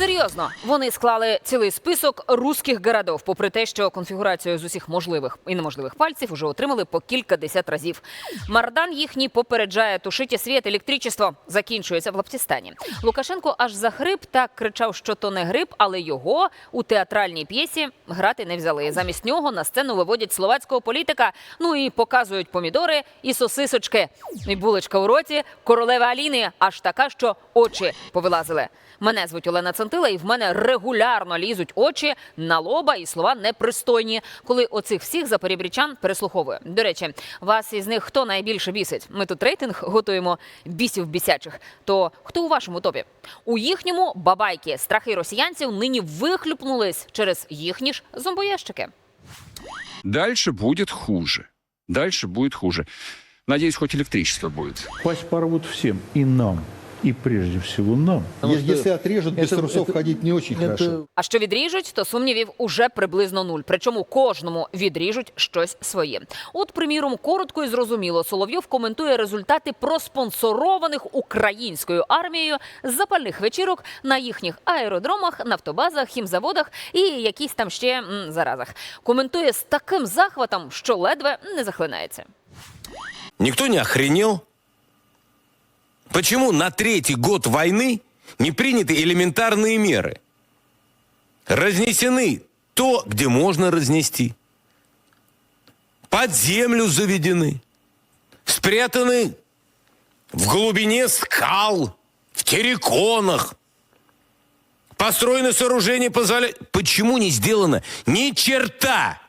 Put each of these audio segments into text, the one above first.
Серйозно, вони склали цілий список руських городов, попри те, що конфігурацію з усіх можливих і неможливих пальців уже отримали по кілька десят разів. Мардан їхній попереджає тушити світ, електричество закінчується в Лаптістані. Лукашенко аж захрип так кричав, що то не грип, але його у театральній п'єсі грати не взяли. Замість нього на сцену виводять словацького політика. Ну і показують помідори і сосисочки. І булочка у роті королева Аліни аж така, що очі повилазили. Мене звуть Олена Центила, і в мене регулярно лізуть очі на лоба і слова непристойні, коли оцих всіх запорібрічан переслуховую. До речі, вас із них хто найбільше бісить? Ми тут рейтинг готуємо бісів бісячих. То хто у вашому топі? У їхньому бабайки страхи росіянців нині вихлюпнулись через їхні ж зомбоящики. Дальше будет хуже. Дальше будет хуже. Надеюсь, хоть электричество будет. Пасть порвут всем, и нам, и прежде всего нам. Е- Если отрежут, без это- трусов это- ходить не очень хорошо. А що відріжуть, то сумнівів уже приблизно нуль. Причому кожному відріжуть щось своє. От, приміром, коротко і зрозуміло, Соловйов коментує результати проспонсорованих українською армією запальних вечірок на їхніх аеродромах, нафтобазах, хімзаводах і якісь там ще м, заразах. Коментує з таким захватом, що ледве не захлинається. Никто не охренел? Почему на третий год войны не приняты элементарные меры? Разнесены то, где можно разнести. Под землю заведены. Спрятаны в глубине скал, в терриконах. Построены сооружения позволяют... Почему не сделано ни черта?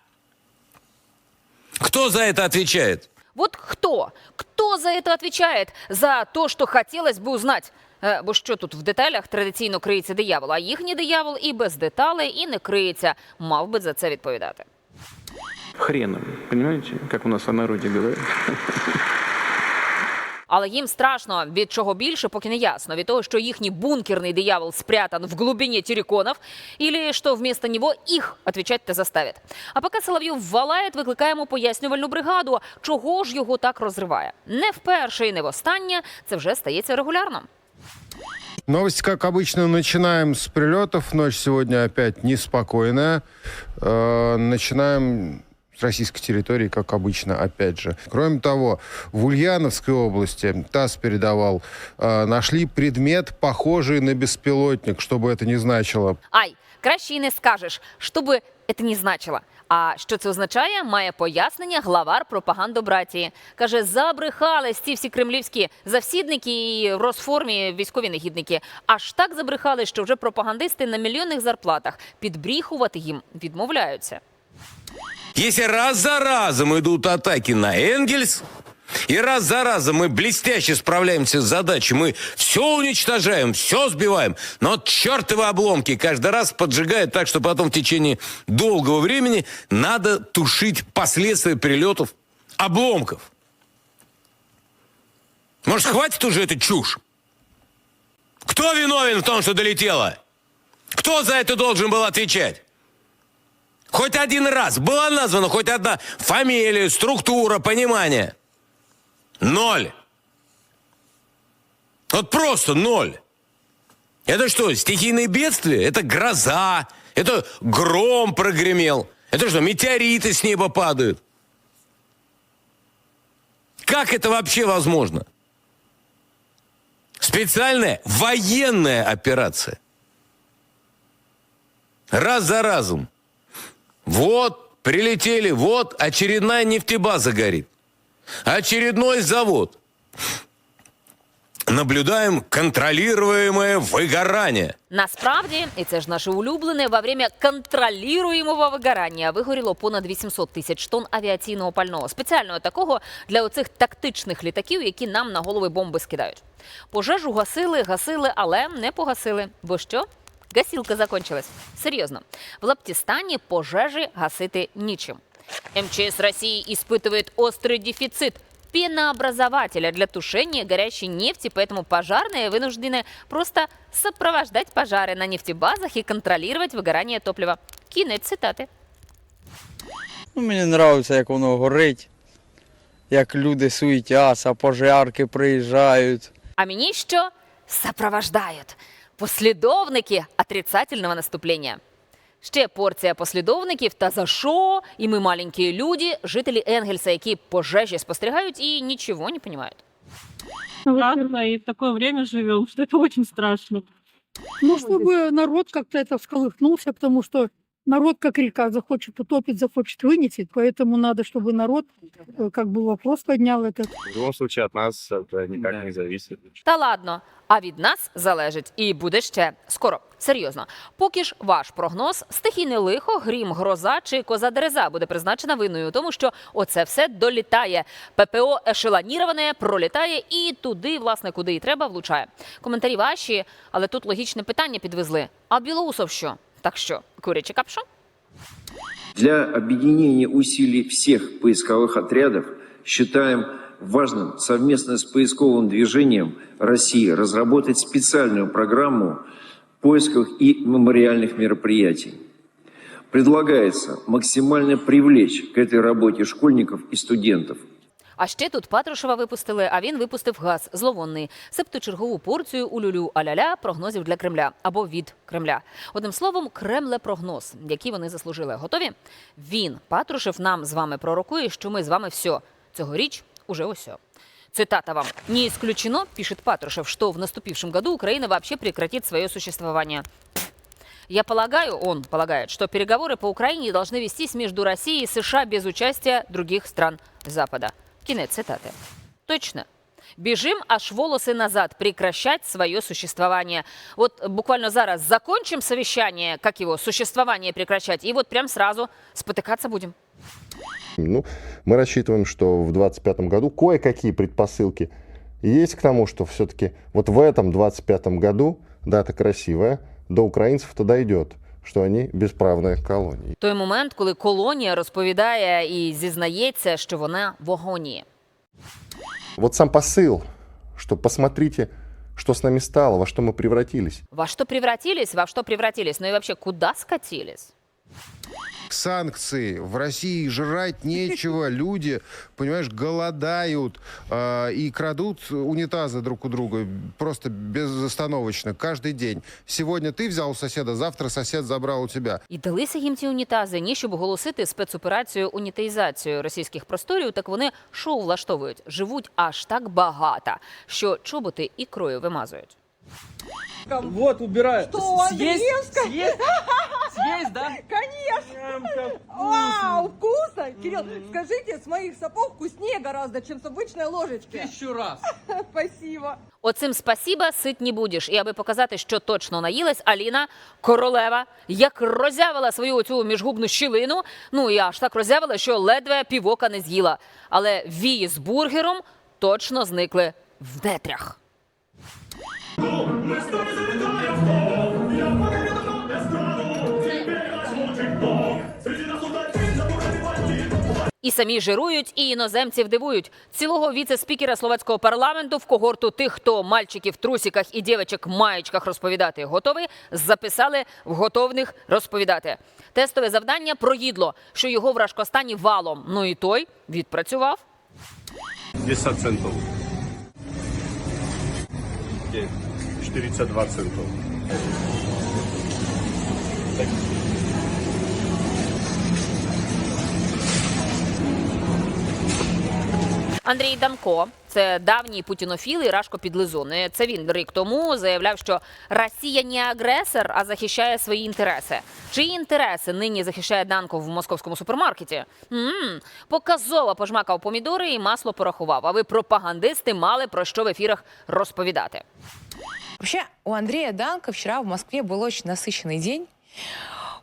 Кто за это отвечает? Вот кто? Кто за это отвечает? За то, что хотелось бы узнать? Е, Бо що тут в деталях традиційно криється диявол, а їхній диявол і без деталей, і не криється. Мав би за це відповідати. хреном. Понимаете, как у нас в народе говорят? Але їм страшно від чого більше, поки не ясно. Від того, що їхній бункерний диявол спрятан в глубине терриконов, или що вместо нього їх отвечать-то заставять. А поки Соловйов валає, викликаємо пояснювальну бригаду. Чого ж його так розриває? Не вперше і не востаннє. Це вже стається регулярно. Новости, как обычно, начинаем с прилетов. Ночь сегодня опять неспокойная. Э, Начинаем российской территории, как обычно, опять же. Кроме того, в Ульяновской области ТАСС передавал, э, нашли предмет, похожий на беспилотник, что бы это ни значило. Ай, краще й не скажеш, що би це не значило. А що це означає, має пояснення главар пропагандобратії. Каже, забрехались ці всі кремлівські завсідники і в Росформі військові негідники. Аж так забрехали, що вже пропагандисти на мільйонних зарплатах підбріхувати їм відмовляються. Если раз за разом идут атаки на Энгельс, и раз за разом мы блестяще справляемся с задачей, мы все уничтожаем, все сбиваем, но чертовы обломки каждый раз поджигают так, что потом в течение долгого времени надо тушить последствия прилетов обломков. Может, хватит уже эту чушь? Кто виновен в том, что долетело? Кто за это должен был отвечать? Хоть один раз была названа хоть одна фамилия, структура, понимание. Ноль. Вот просто ноль. Это что, стихийные бедствия? Это гроза, это гром прогремел. Это что, метеориты с неба падают? Как это вообще возможно? Специальная военная операция. Раз за разом. Вот, прилетели, вот очередная нефтебаза горит. Очередной завод. Наблюдаем контролируемое выгорание. Насправді, і це ж наше улюблене, во время контролюємого вигорання вигоріло понад 800 тисяч тонн авіаційного пального, спеціального такого для оцих тактичних літаків, які нам на голови бомби скидають. Пожежу гасили, гасили, але не погасили. Бо що? Гасілка закончилась. Серйозно. В Лаптістані пожежі гасити нічим. МЧС России испытывает острый дефицит пенообразователя для тушения горящей нефти, поэтому пожарные вынуждены просто сопровождать пожары на нефтебазах и контролировать выгорание топлива. Кінець цитати. Ну, мені подобається, як воно горить, як люди суетяться, пожарки приїжджають. А мені що? Сопровождають. Послідовники отрицательного наступлення. Ще порція послідовників та за що? І ми маленькі люди, жителі Енгельса, які пожежі спостерігають і нічого не розуміють. Ладно, и в такое время живем, что это очень страшно. Ну, чтобы народ как-то это всколыхнулся, потому что народ, как река, захочет утопить, захочет вынесет. Поэтому надо, чтобы народ э, как бы вопрос поднял этот. В любом случае от нас это никак не зависит. Та ладно, а від нас залежить і буде ще скоро. Серйозно, поки ж ваш прогноз стихійне лихо, грім, гроза чи коза дереза буде призначена винною у тому, що оце все долітає. ППО ешелоніроване пролітає і туди, власне, куди і треба, влучає. Коментарі ваші, але тут логічне питання підвезли. А Білоусов що? Так що, куряче капшо? Для объединения усилий всех поисковых отрядов считаем важным совместно с поисковым движением России разработать специальную программу поисковых и мемориальных мероприятий. Предлагается максимально привлечь к этой работе школьников и студентов – А ще тут Патрушева випустили, а він випустив газ зловонний, себто чергову порцію улюлю аляля прогнозів для Кремля або від Кремля. Одним словом, Кремле прогноз, який вони заслужили. Готові? Він Патрушев нам з вами пророкує, що ми з вами все цьогоріч уже осьо. Цитата вам. «Не исключено, — пишет Патрушев, — что в наступившем году Украина вообще прекратит свое существование. Я полагаю, он полагает, что переговоры по Украине должны вестись между Россией и США без участия других стран Запада. Кінець цитати. Точно. Біжим аж волосы назад, прекращать свое существование. Вот буквально зараз закончим совещание, как его, существование прекращать, и вот прям сразу спотыкаться будем. Ну, мы рассчитываем, что в 2025 году кое-какие предпосылки есть к тому, что все-таки вот в этом 2025 году, дата красивая, до украинцев-то дойдет, что вони безправні колонії. Той момент, коли колонія розповідає і зізнається, що вона в агонії. Вот сам посыл, что посмотрите, что с нами стало, во что мы превратились. Во что превратились, во что превратились, ну и вообще куда скатились? санкции. В России жрать нечего, люди, понимаешь, голодают э, и крадут унитазы друг у друга просто безостановочно, каждый день. Сегодня ты взял у соседа, завтра сосед забрал у тебя. І далися їм ці унітази, ні щоб оголосити спецоперацію унітаїзацію російських просторів, так вони шоу влаштовують, живуть аж так багато, що чоботи ікрою вимазують. Вот, убираю. Что, Андреевская? Съесть, съесть, да? Конечно! Вау, вкусно! Кирилл, скажите, с моих сапог вкуснее гораздо, чем с обычной ложечки. Тысячу раз. Спасибо. Оцим спасіба сит не будеш. І аби показати, що точно наїлась, Аліна королева як роззявила свою оцю міжгубну щілину. Ну і аж так роззявила, що ледве півока не з'їла. Але вії з бургером точно зникли в нетрях. І самі жирують, і іноземців дивують. Цілого віце-спікера словацького парламенту в когорту тих, хто мальчиків в трусіках і дівчаток в маєчках розповідати готовий, записали в готовних розповідати. Тестове завдання про їдло, що його в Рашкостані валом. Ну і той відпрацював. 10 центов. 42 центов. Андрій Данко, це давній путінофіл і Рашко Підлизун. І Це він рік тому заявляв, що Росія не агресор, а захищає свої інтереси. Чиї інтереси нині захищає Данко в московському супермаркеті? м Показово пожмакав помідори і масло порахував. А ви пропагандисти мали про що в ефірах розповідати. Вообще, у Андрея Данка вчера в Москве был очень насыщенный день.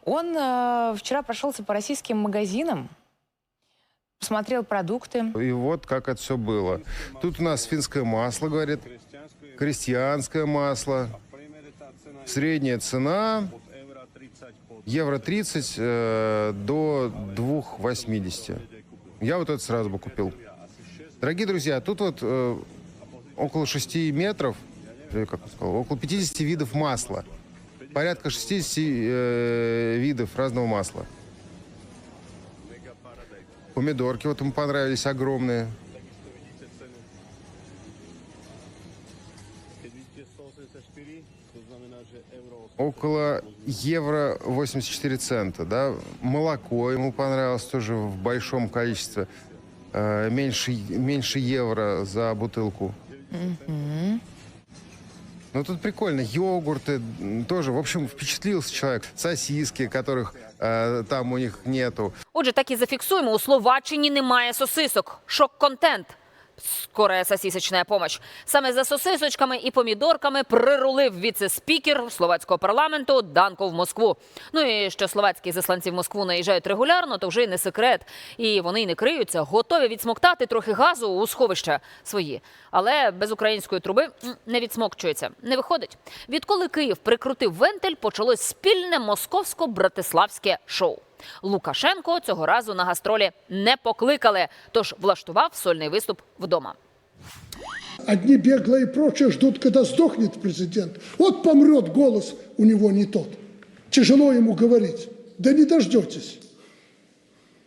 Он э, вчера прошелся по российским магазинам, Посмотрел продукты. И вот как это все было. Тут у нас финское масло, говорит, крестьянское масло. Средняя цена евро 30 э, до 2,80. Я вот это сразу бы купил. Дорогие друзья, тут вот э, около 6 метров, э, как сказал, около 50 видов масла. Порядка 60 э, видов разного масла. Помидорки вот ему понравились огромные. около евро 84 цента, да. Молоко ему понравилось тоже в большом количестве, э, меньше, меньше евро за бутылку. Ну, тут прикольно. Йогурты м, тоже. В общем, впечатлился человек. Сосиски, которых э, там у них нету. Отже, так і зафіксуємо, у Словаччині немає сосисок. Шок-контент. Скорая сосисочная помощь. Саме за сосисочками і помідорками прирулив віце-спікер словацького парламенту Данко в Москву. Ну і що словацькі засланці в Москву наїжджають регулярно, то вже й не секрет. І вони й не криються, готові відсмоктати трохи газу у сховища свої. Але без української труби не відсмокчується, не виходить. Відколи Київ прикрутив вентиль, почалось спільне московсько-братиславське шоу. Лукашенко цього разу на гастролі не покликали, тож влаштував сольний виступ вдома. Одни беглые и прочие ждут, когда сдохнет президент. Вот помрет голос у него не тот. Тяжело ему говорить. Да не дождетесь.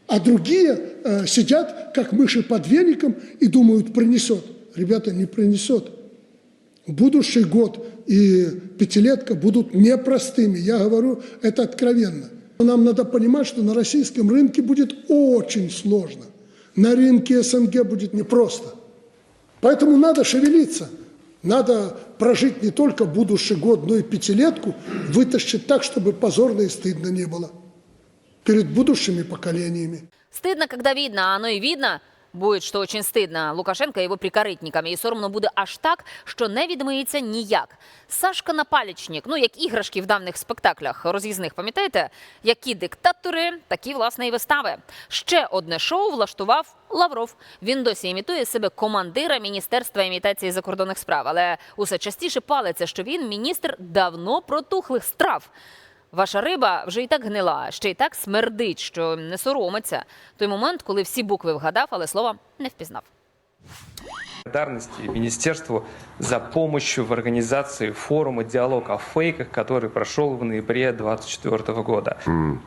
А другие э, сидят, как мыши под веником, и думают, принесет. Ребята, не принесет. Будущий год и пятилетка будут непростыми. Я говорю это откровенно. Нам надо понимать, что на российском рынке будет очень сложно. На рынке СНГ будет непросто. Поэтому надо шевелиться. Надо прожить не только будущий год, но и пятилетку, вытащить так, чтобы позорно и стыдно не было перед будущими поколениями. Стыдно, когда видно, а оно и видно. Будет, что очень стыдно Лукашенко и его прикоритникам. І соромно буде аж так, що не відмиється ніяк. Сашка Напалічник, ну як іграшки в давніх спектаклях роз'їзних, пам'ятаєте? Які диктатори, такі власне і вистави. Ще одне шоу влаштував Лавров. Він досі імітує себе командира Міністерства імітації закордонних справ, але усе частіше палиться, що він міністр давно протухлих страв. Ваша риба вже і так гнила, ще й так смердить, що не соромиться. Той момент, коли всі букви вгадав, але слова не впізнав. Благодарности министерству за помощь в организации форума «Диалог о фейках», который прошел в ноябре 2024 года.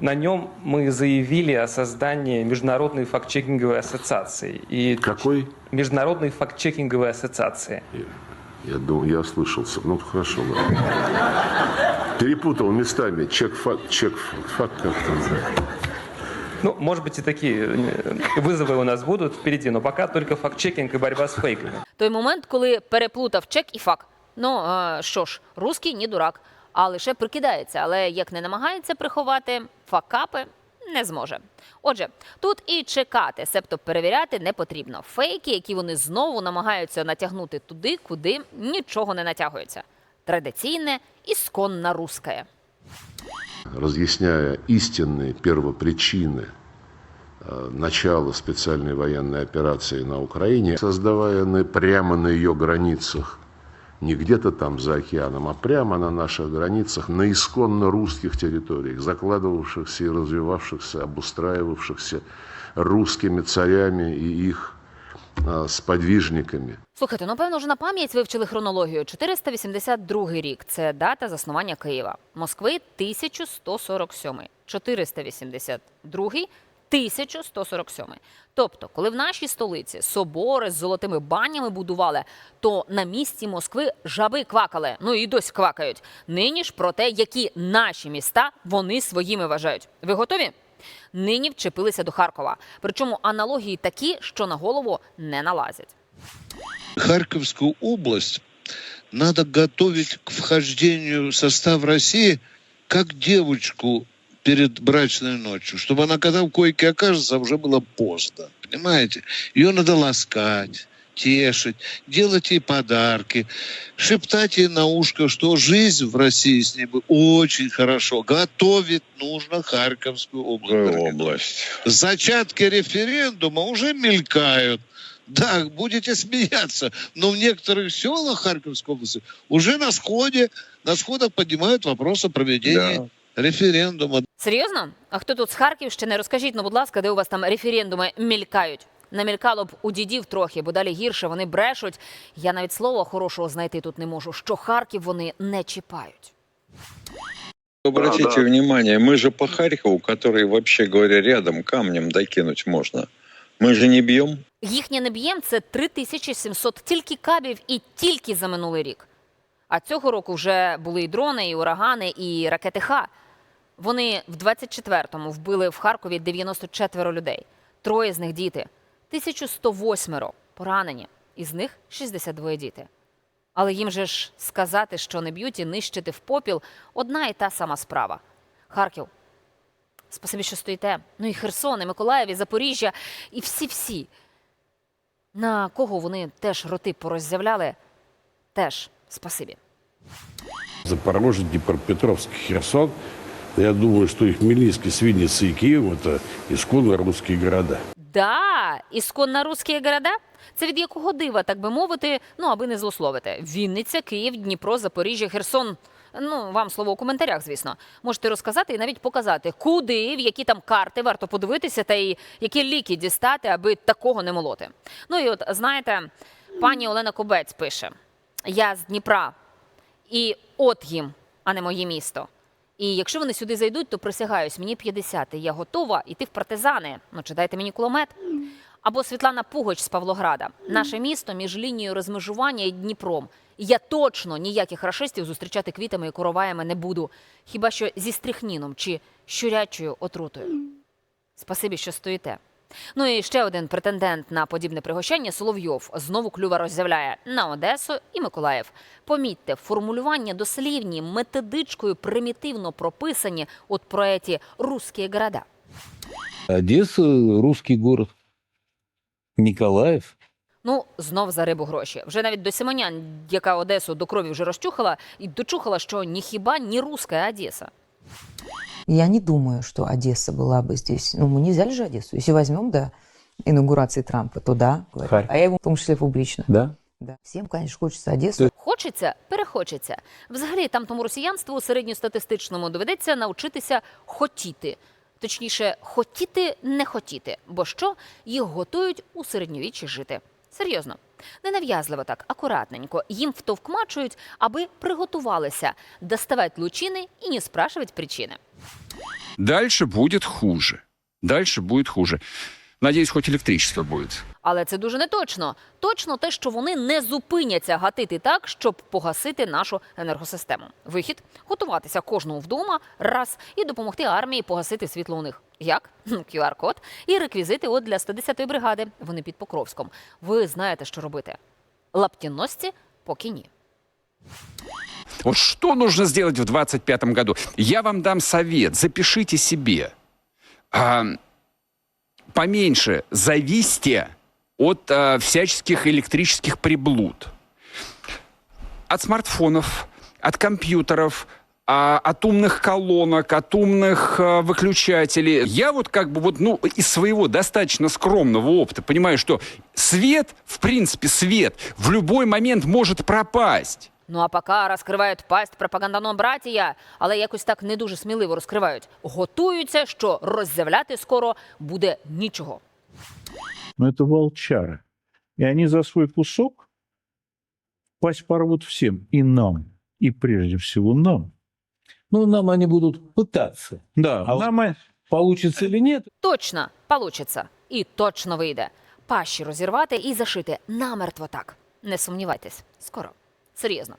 На нем мы заявили о создании Международной фактчекинговой ассоциации. И Какой? Международной фактчекинговой ассоциации. Я думаю, я ослышался. Ну, хорошо, ладно. Перепутал местами. Чек-факт, чек-факт как там. Ну, может быть, и такие э, вызовы у нас будут впереди, но пока только факт-чекинг и борьба с фейками. Той момент, коли переплутав чек і фак. Ну е, що ж, русський не дурак, а лише прикидається, але як не намагається приховати, факапи не зможе. Отже, тут і чекати, себто перевіряти не потрібно. Фейки, які вони знову намагаються натягнути туди, куди нічого не натягується. Традиційне ісконно русське. Разъясняя истинные первопричины э, начала специальной военной операции на Украине, создавая прямо на ее границах, не где-то там за океаном, а прямо на наших границах, на исконно русских территориях, закладывавшихся и развивавшихся, обустраивавшихся русскими царями и их сподвижниками. Слухайте, ну певно, вже на пам'ять вивчили хронологію. 482 рік це дата заснування Києва. Москви 1147. 482 1147. Тобто, коли в нашій столиці собори з золотими банями будували, то на місці Москви жаби квакали. Ну і досі квакають. Нині ж про те, які наші міста вони своїми вважають. Ви готові? Нині вчепилися до Харкова. Причому аналогії такі, що на голову не налазять. Харьковскую область надо готовить к вхождению состав России как девочку перед брачной ночью, чтобы она, когда в койке окажется, уже было поздно. Понимаете? Ее надо ласкать, тешить, делать ей подарки, шептать ей на ушко, что жизнь в России с ней будет очень хорошо. Готовить нужно Харьковскую область. дорогие область. Зачатки референдума уже мелькают. Да, будете смеяться, но в некоторых селах Харьковской области уже на сходе, на сходах поднимают вопрос о проведении референдума. Серйозно? А хто тут з Харківщини? Розкажіть, ну, будь ласка, де у вас там референдуми мількають? Намількало б у дідів трохи, бо далі гірше вони брешуть. Я навіть слова хорошого знайти тут не можу, що Харків вони не чіпають. Обратите внимание, мы же по Харькову, который, вообще говоря, рядом камнем докинуть можно. Мы же не бьем. Їхнє неб'єм це 3700 тільки кабів і тільки за минулий рік. А цього року вже були і дрони, і урагани, і ракети Х. Вони в 24-му вбили в Харкові 94 людей. Троє з них діти. 1108 поранені. Із них 62 діти. Але їм же ж сказати, що не б'ють і нищити в попіл одна і та сама справа. Харків. Спасибі, що стоїте. Ну і Херсон, і Миколаїв, і Запоріжжя, і всі-всі. На кого вони теж роти пороззявляли, теж спасибі. Запорожье, Днепропетровск, Херсон. Я думаю, что и Хмельницкий, Свинница и Киев – это исконно русские города. Да, ісконно русські города? Це від якого дива, так би мовити, ну аби не злословити. Вінниця, Київ, Дніпро, Запоріжжя, Херсон. Ну, вам слово у коментарях, звісно. Можете розказати і навіть показати, куди, в які там карти варто подивитися, та й які ліки дістати, аби такого не молоти. Ну і от знаєте, пані Олена Кобець пише: я з Дніпра, і от їм, а не моє місто. І якщо вони сюди зайдуть, то присягаюсь, мені 50, і я готова йти в партизани. Ну чи дайте мені кулемет. Або Світлана Пугоч з Павлограда. Наше місто між лінією розмежування і Дніпром. Я точно ніяких рашистів зустрічати квітами і короваями не буду, хіба що зі стрихніном чи щурячою отрутою. Спасибі, що стоїте. Ну і ще один претендент на подібне пригощення Соловйов знову клюва роззявляє на Одесу і Миколаїв. Помітьте, формулювання дослівні методичкою примітивно прописані от проеті «Русські города». Одесса – русский город. Николаев. Ну, знов за рибу гроші. Вже навіть до Симонян, яка Одесу до крові вже розчухала, і дочухала, що ні хіба ні руська Одеса. Я не думаю, что Одесса была бы здесь. Ну, мы не взяли же Одессу. Если возьмем до инаугурации Трампа, то да, говорю. Харьков. А я ему в том числе публично. Да? Да. Всем, конечно, хочется Одессу. Хочеться, перехочеться. Взагалі, там тому росіянству середньостатистичному доведеться навчитися хотіти. Точніше, хотіти не хотіти, бо що їх готують у середньовіччі жити. Серйозно, ненав'язливо так, акуратненько. Їм втовкмачують, аби приготувалися доставати лучини і не спрашивать причини. Дальше будет хуже. Дальше будет хуже. Надеюсь, хоть электричество будет. Але це дуже неточно. Точно те, що вони не зупиняться гатити так, щоб погасити нашу енергосистему. Вихід готуватися кожному вдома раз і допомогти армії погасити світло у них. Як? QR-код і реквізити от для 110-ї бригади. Вони під Покровськом. Ви знаєте, що робити. Лаптіносці поки ні. Вот что нужно сделать в 2025 году? Я вам дам совет. Запишите себе. А, поменьше зависьте от а, всяческих электрических приблуд. От смартфонов, от компьютеров, а, от умных колонок, от умных а, выключателей. Я вот как бы вот, ну, из своего достаточно скромного опыта понимаю, что свет, в принципе, свет в любой момент может пропасть. Ну а поки розкривають пасть пропаганданом братія, але якось так не дуже сміливо розкривають. Готуються, що роззявляти скоро буде нічого. Но это волчары. И они за свой кусок пасть порвут всем. И нам. И прежде всего нам. Ну, нам они будут пытаться. Да, А нам... Получится или нет, Точно получиться. І точно вийде. Пащі розірвати і зашити намертво так. Не сумнівайтесь, скоро. Серйозно.